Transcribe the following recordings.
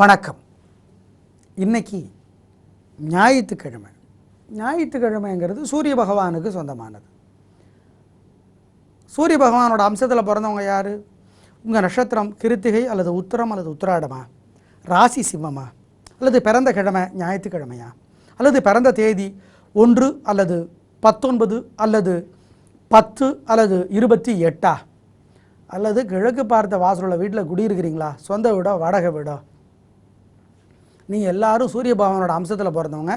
வணக்கம். இன்னைக்கு ஞாயிற்றுக்கிழமை. ஞாயிற்றுக்கிழமைங்கிறது சூரிய பகவானுக்கு சொந்தமானது. சூரிய பகவானோட அம்சத்தில் பிறந்தவங்க யார்? உங்கள் நட்சத்திரம் கிருத்திகை அல்லது உத்தரம் அல்லது உத்திராடமா? ராசி சிம்மமா? அல்லது பிறந்த கிழமை ஞாயிற்றுக்கிழமையா? அல்லது பிறந்த தேதி ஒன்று அல்லது பத்தொன்பது அல்லது பத்து அல்லது இருபத்தி எட்டா? அல்லது கிழக்கு பார்த்த வாசலுள்ள வீட்டில் குடியிருக்கிறீங்களா? சொந்த வீடோ வாடகை வீடோ? நீங்கள் எல்லாரும் சூரிய பகவானோட அம்சத்தில் பிறந்தவங்க.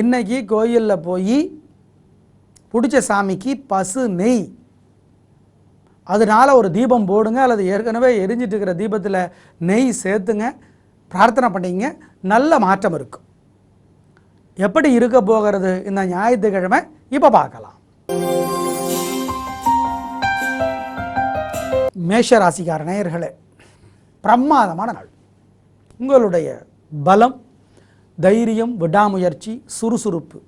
இன்னைக்கு கோயிலில் போய் பிடிச்ச சாமிக்கு பசு நெய். அதனால் ஒரு தீபம் போடுங்க அல்லது ஏற்கனவே எரிஞ்சிட்டு இருக்கிற தீபத்தில் நெய் சேர்த்துங்க பிரார்த்தனை பண்ணிங்க நல்ல மாற்றம் இருக்கும் எப்படி இருக்க போகிறது இந்த ஞாயிற்றுக்கிழமை இப்போ பார்க்கலாம். மேஷ ராசிக்கார நேயர்களே பிரமாதமான நாள். உங்களுடைய பலம் தைரியம் விடாமுயற்சி சுறுசுறுப்பு.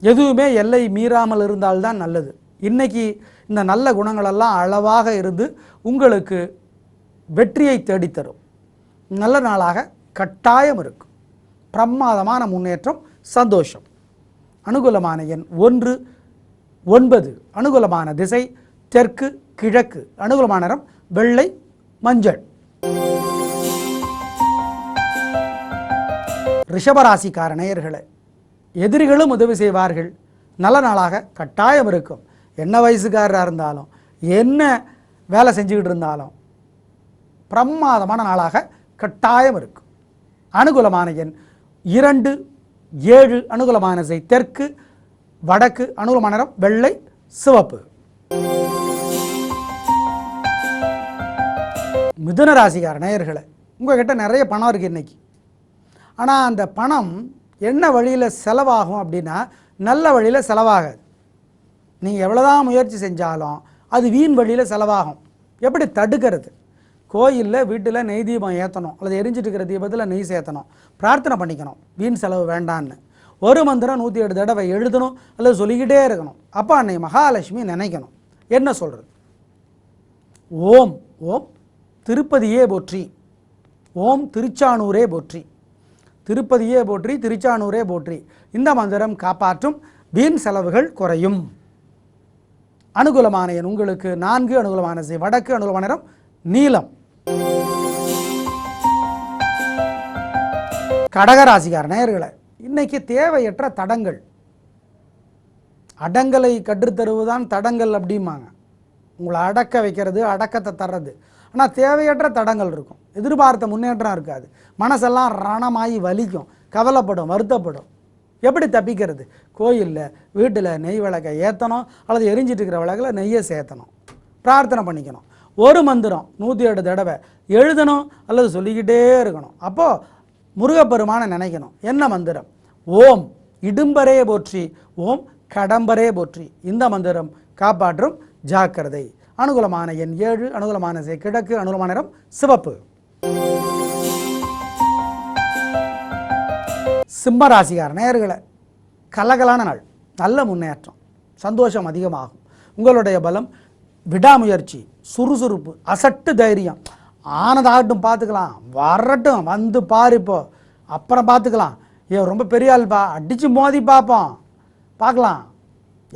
எதுவுமே எல்லை மீறாமல் இருந்தால்தான் நல்லது. இன்னைக்கு இந்த நல்ல குணங்களெல்லாம் அளவாக இருந்து உங்களுக்கு வெற்றியை தேடித்தரும். நல்ல நாளாக கட்டாயம் இருக்கும். பிரமாதமான முன்னேற்றம் சந்தோஷம். அனுகூலமான எண் ஒன்று ஒன்பது. அனுகூலமான திசை தெற்கு கிழக்கு. அனுகூலமான நிறம் வெள்ளை மஞ்சள். ரிஷபராசிக்கார நேயர்களே எதிரிகளும் உதவி செய்வார்கள். நல்ல நாளாக கட்டாயம் இருக்கும். என்ன வயசுக்காரராக இருந்தாலும் என்ன வேலை செஞ்சுக்கிட்டு இருந்தாலும் பிரமாதமான நாளாக கட்டாயம் இருக்கும். அனுகூலமான எண் இரண்டு ஏழு அனுகூலமான செய் தெற்கு வடக்கு அனுகூலமான நிறம் வெள்ளை சிவப்பு. மிதுன ராசிக்கார நேயர்களே உங்ககிட்ட நிறைய பணம் இருக்குது இன்றைக்கி ஆனால் அந்த பணம் என்ன வழியில் செலவாகும் அப்படின்னா நல்ல வழியில் செலவாகாது. நீங்கள் எவ்வளோதான் முயற்சி செஞ்சாலும் அது வீண் வழியில் செலவாகும். எப்படி தடுக்கிறது? கோயிலில் வீட்டில் நெய் தீபம் ஏற்றணும் அல்லது எரிஞ்சிட்டு இருக்கிற தீபத்தில் நெய் சேர்த்தணும். பிரார்த்தனை பண்ணிக்கணும். வீண் செலவு வேண்டான்னு. ஒரு மந்திரம் நூற்றி எட்டு தடவை எழுதணும். அல்லது சொல்லிக்கிட்டே இருக்கணும். அப்போ அன்னை மகாலட்சுமி நினைக்கணும். என்ன சொல்கிறது ஓம். ஓம். திருப்பதியே போற்றி. ஓம் திருச்சானூரே போற்றி. திருப்பதியே போற்றி திருச்சானூரே போற்றி. இந்த மந்திரம் காப்பாற்றும் வீண் செலவுகள் குறையும். அனுகூலமான எண் உங்களுக்கு நான்கு அனுகூலமான செய் வடக்கு அனுகூலமான நிறம் நீலம். கடகராசிக்கார நேயர்களை இன்னைக்கு தேவையற்ற தடங்கள். அடங்கலை கற்றுத்தருவதுதான் தடங்கள் அப்படிம்பாங்க. உங்களை அடக்க வைக்கிறது அடக்கத்தை தர்றது. ஆனால் தேவையற்ற தடங்கள் இருக்கும். எதிர்பார்த்த முன்னேற்றம் இருக்காது. மனசெல்லாம் ரணமாகி வலிக்கும். கவலைப்படும் வருத்தப்படும். எப்படி தப்பிக்கிறது? கோயிலில் வீட்டில் நெய் விளக்கை ஏற்றணும் அல்லது எரிஞ்சிட்டு இருக்கிற விளக்கில் நெய்யை சேர்த்தணும். பிரார்த்தனை பண்ணிக்கணும். ஒரு மந்திரம் நூற்றி எட்டு தடவை எழுதணும் அல்லது சொல்லிக்கிட்டே இருக்கணும். அப்போது முருகப்பெருமானை நினைக்கணும். என்ன மந்திரம்? ஓம் இடும்பரே போற்றி ஓம் கடம்பரே போற்றி. இந்த மந்திரம் காப்பாற்றும் ஜாக்கிரதை. அனுகூலமான எண் ஏழு அனுகூலமான கிழக்கு அனுகூலமான நிறம் சிவப்பு. சிம்ம ராசிக்கார நேயர்களே கலகலான நாள் நல்ல முன்னேற்றம் சந்தோஷம் அதிகமாகும். உங்களுடைய பலம் விடாமுயற்சி சுறுசுறுப்பு அசட்டு தைரியம் ஆனதாகட்டும் பார்த்துக்கலாம் வரட்டும் வந்து பாரு இப்போ. அப்புறம் பார்த்துக்கலாம். ஏ ரொம்ப பெரிய ஆள்பா அடித்து மோதி பார்ப்போம். பார்க்கலாம்.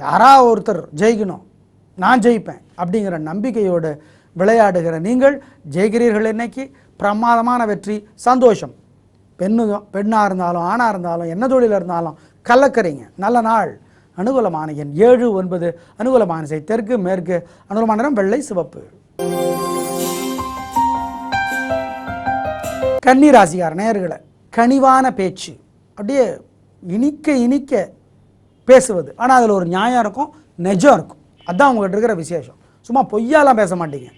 யாரா ஒருத்தர் ஜெயிக்கணும். நான் ஜெயிப்பேன் அப்படிங்கிற நம்பிக்கையோடு விளையாடுகிற நீங்கள் ஜெயிக்கிறீர்கள் இன்னைக்கு. பிரமாதமான வெற்றி சந்தோஷம். பெண்ணு பெண்ணாக இருந்தாலும் ஆணாக இருந்தாலும் என்ன தொழில் இருந்தாலும் கலக்கிறீங்க. நல்ல நாள். அனுகூலமான எண் ஏழு ஒன்பது. அனுகூலமான செய் தெற்கு மேற்கு. அனுகூலமான நிறம் வெள்ளை சிவப்பு. கன்னி ராசிக்கார நேயர்களே கனிவான பேச்சு. அப்படியே இனிக்க இனிக்க பேசுவது. ஆனால் அதில் ஒரு நியாயம் இருக்கும் நிஜம் இருக்கும். அதான் உங்கள்கிட்ட இருக்கிற விசேஷம். சும்மா பொய்யாலாம் பேச மாட்டீங்க.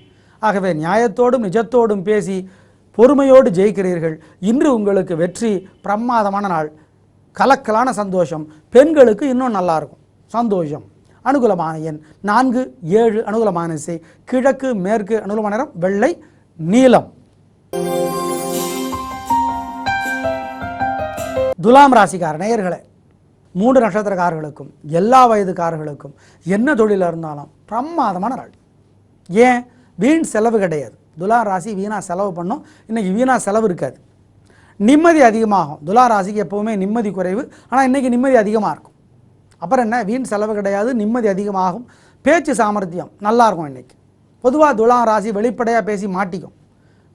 ஆகவே நியாயத்தோடும் நிஜத்தோடும் பேசி பொறுமையோடு ஜெயிக்கிறீர்கள். இன்று உங்களுக்கு வெற்றி பிரமாதமான நாள் கலக்கலான சந்தோஷம். பெண்களுக்கு இன்னும் நல்லாயிருக்கும். சந்தோஷம். அனுகூலமான எண் நான்கு ஏழு அனுகூலமான இசை. கிழக்கு மேற்கு அனுகூலமான நிறம் வெள்ளை நீலம். துலாம் ராசிக்கார நேயர்களே மூன்று நட்சத்திரக்காரர்களுக்கும் எல்லா வயதுக்காரர்களுக்கும் என்ன தொழிலாக இருந்தாலும் பிரமாதமான நாள். ஏன்? வீண் செலவு கிடையாது. துலா ராசி வீணாக செலவு பண்ணும். இன்றைக்கி வீணாக செலவு இருக்காது. நிம்மதி அதிகமாகும். துலா ராசிக்கு எப்போவுமே நிம்மதி குறைவு. ஆனால் இன்றைக்கி நிம்மதி அதிகமாக இருக்கும். அப்புறம் என்ன? வீண் செலவு கிடையாது நிம்மதி அதிகமாகும். பேச்சு சாமர்த்தியம் நல்லாயிருக்கும் இன்றைக்கி பொதுவாக துலா ராசி வெளிப்படையாக பேசி மாட்டிக்கும்.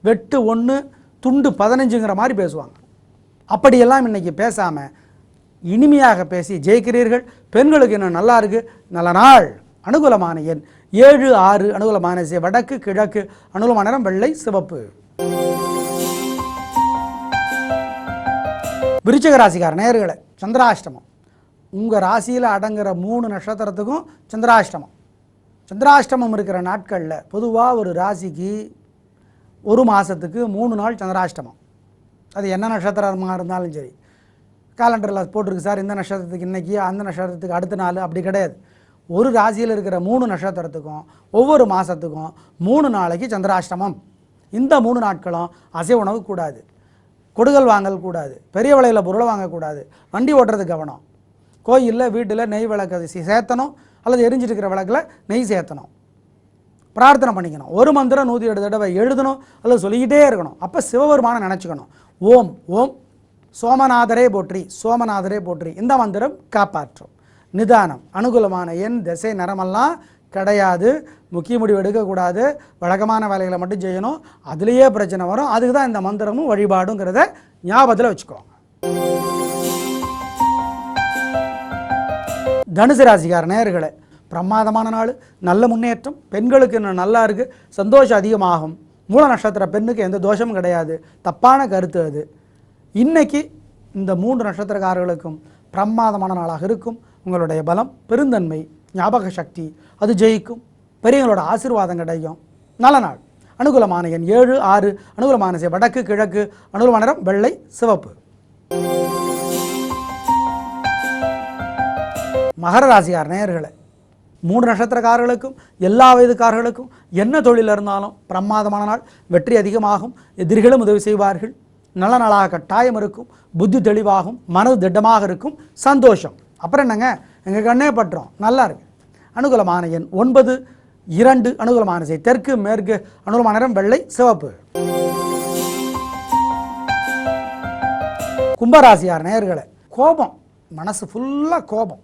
வெட்டு ஒன்று துண்டு பதினஞ்சுங்கிற மாதிரி பேசுவாங்க. அப்படியெல்லாம் இன்றைக்கி பேசாமல் இனிமையாக பேசி ஜெயிக்கிறீர்கள். பெண்களுக்கு இன்னும் நல்லா இருக்கு. நல்ல நாள். அனுகூலமான எண். ஏழு ஆறு அனுகூலமான சே வடக்கு கிழக்கு அனுகூலமான நிறம் வெள்ளை சிவப்பு. விருச்சக ராசிக்கார நேர்களை சந்திராஷ்டமம். உங்கள் ராசியில் அடங்குற மூணு நட்சத்திரத்துக்கும் சந்திராஷ்டமம். சந்திராஷ்டமம் இருக்கிற நாட்களில் பொதுவாக ஒரு ராசிக்கு ஒரு மாதத்துக்கு மூணு நாள் சந்திராஷ்டமம். அது என்ன நட்சத்திரமாக இருந்தாலும் சரி. காலண்டரில் போட்டிருக்கு. சார் இந்த நட்சத்திரத்துக்கு இன்னைக்கு அந்த நட்சத்திரத்துக்கு அடுத்த நாள் அப்படி கிடையாது. ஒரு ராசியில் இருக்கிற மூணு நட்சத்திரத்துக்கும் ஒவ்வொரு மாதத்துக்கும் மூணு நாளைக்கு சந்திராஷ்டமம். இந்த மூணு நாட்களும் அசைவ உணவு கூடாது. கொடுகள் வாங்கல் கூடாது. பெரிய விலையில் பொருளை வாங்கக்கூடாது. வண்டி ஓட்டுறது கவனம். கோயிலில் வீட்டில் நெய் விளக்கு சேர்த்தணும். அல்லது எரிஞ்சிட்டு இருக்கிற விளக்கில் நெய் சேர்த்தணும். பிரார்த்தனை பண்ணிக்கணும். ஒரு மந்திரம் நூற்றி எட்டு தடவை எழுதணும். அல்லது சொல்லிக்கிட்டே இருக்கணும். அப்போ சிவபெருமானை நினச்சிக்கணும். ஓம் ஓம் சோமநாதரே போற்றி சோமநாதரே போற்றி. இந்த மந்திரம் காப்பாற்றும். நிதானம் அனுகூலமான எண் திசை நிறமெல்லாம் கிடையாது. முக்கிய முடிவு எடுக்கக்கூடாது. வழக்கமான வேலைகளை மட்டும் செய்யணும். அதுலேயே பிரச்சனை வரும். அதுக்கு தான் இந்த மந்திரமும் வழிபாடுங்கிறத ஞாபகத்தில் வச்சுக்கோங்க. தனுசு ராசிக்கார நேர்களை பிரமாதமான நாள் நல்ல முன்னேற்றம் பெண்களுக்கு இன்னும் நல்லா இருக்குது சந்தோஷம் அதிகமாகும். மூல நட்சத்திர பெண்ணுக்கு எந்த தோஷமும் கிடையாது. தப்பான கருத்து அது. இன்னைக்கு இந்த மூன்று நட்சத்திரக்காரர்களுக்கும் பிரமாதமான நாளாக இருக்கும். உங்களுடைய பலம் பெருந்தன்மை ஞாபக சக்தி அது ஜெயிக்கும். பெரியவங்களோட ஆசீர்வாதம் கிடைக்கும் நல்ல நாள். அனுகூலமான எண் ஏழு ஆறு. அனுகூலமான வடக்கு கிழக்கு. அனுகூலமான நிறம் வெள்ளை சிவப்பு. மகர ராசியார் நேயர்களை மூன்று நட்சத்திரக்காரர்களுக்கும் எல்லா வயதுக்காரர்களுக்கும் என்ன தொழில் இருந்தாலும் பிரமாதமான நாள். வெற்றி அதிகமாகும். எதிரிகளும் உதவி செய்வார்கள். நல்ல நாளாக கட்டாயம் இருக்கும் புத்தி தெளிவாகும் மனது திட்டமாக இருக்கும் சந்தோஷம். அப்புறம் என்னங்க? எங்கள் கண்ணே பற்றோம் நல்லா இருக்கு. அனுகூலமான எண் ஒன்பது இரண்டு அனுகூலமான செய். தெற்கு மேற்கு அனுகூலமான நிறம் வெள்ளை சிவப்பு. கும்பராசியார் நேர்களை கோபம். மனசு ஃபுல்லாக கோபம்.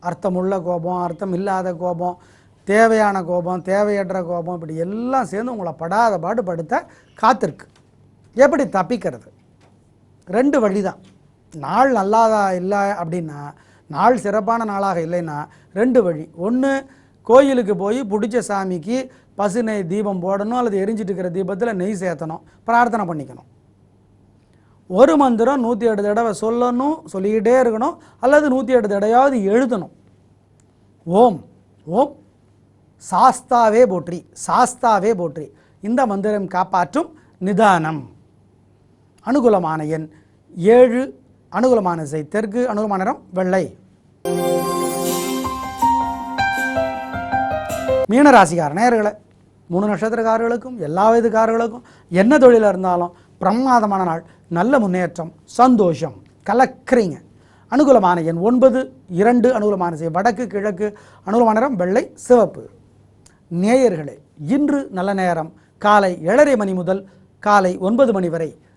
அர்த்தமுள்ள கோபம் அர்த்தம் இல்லாத கோபம் தேவையான கோபம் தேவையற்ற கோபம் இப்படி எல்லாம் சேர்ந்து உங்களை படாத பாடுபடுத்த காத்திருக்கு. எப்படி தப்பிக்கிறது? ரெண்டு வழி தான் நாள் நல்லாதா இல்லை அப்படின்னா நாள் சிறப்பான நாளாக இல்லைன்னா ரெண்டு வழி. ஒன்று கோயிலுக்கு போய் பிடிச்ச சாமிக்கு பசு நெய் தீபம் போடணும் அல்லது எரிஞ்சிட்டு இருக்கிற தீபத்தில் நெய் சேர்த்தணும் பிரார்த்தனை பண்ணிக்கணும். ஒரு மந்திரம் நூற்றி எட்டு தடவை சொல்லணும் சொல்லிக்கிட்டே இருக்கணும் அல்லது நூற்றி எட்டு தடவையாவது எழுதணும். ஓம் ஓம் சாஸ்தாவே போற்றி சாஸ்தாவே போற்றி. இந்த மந்திரம் காப்பாற்றும் நிதானம். அனுகூலமான எண் ஏழு. அனுகூலமான செய் தெற்கு அனுகூலமான நிறம் வெள்ளை. மீனராசிக்கார நேர்களை மூணு நட்சத்திரக்காரர்களுக்கும் எல்லா வயதுக்காரர்களுக்கும் என்ன தொழிலாக இருந்தாலும் பிரமாதமான நாள் நல்ல முன்னேற்றம் சந்தோஷம் கலக்கிறீங்க. அனுகூலமான எண் ஒன்பது. இரண்டு அனுகூலமான செய் வடக்கு கிழக்கு அனுகூலமான நிறம் வெள்ளை சிவப்பு. நேயர்களே இன்று நல்ல நேரம் காலை ஏழரை மணி முதல் காலை ஒன்பது மணி வரை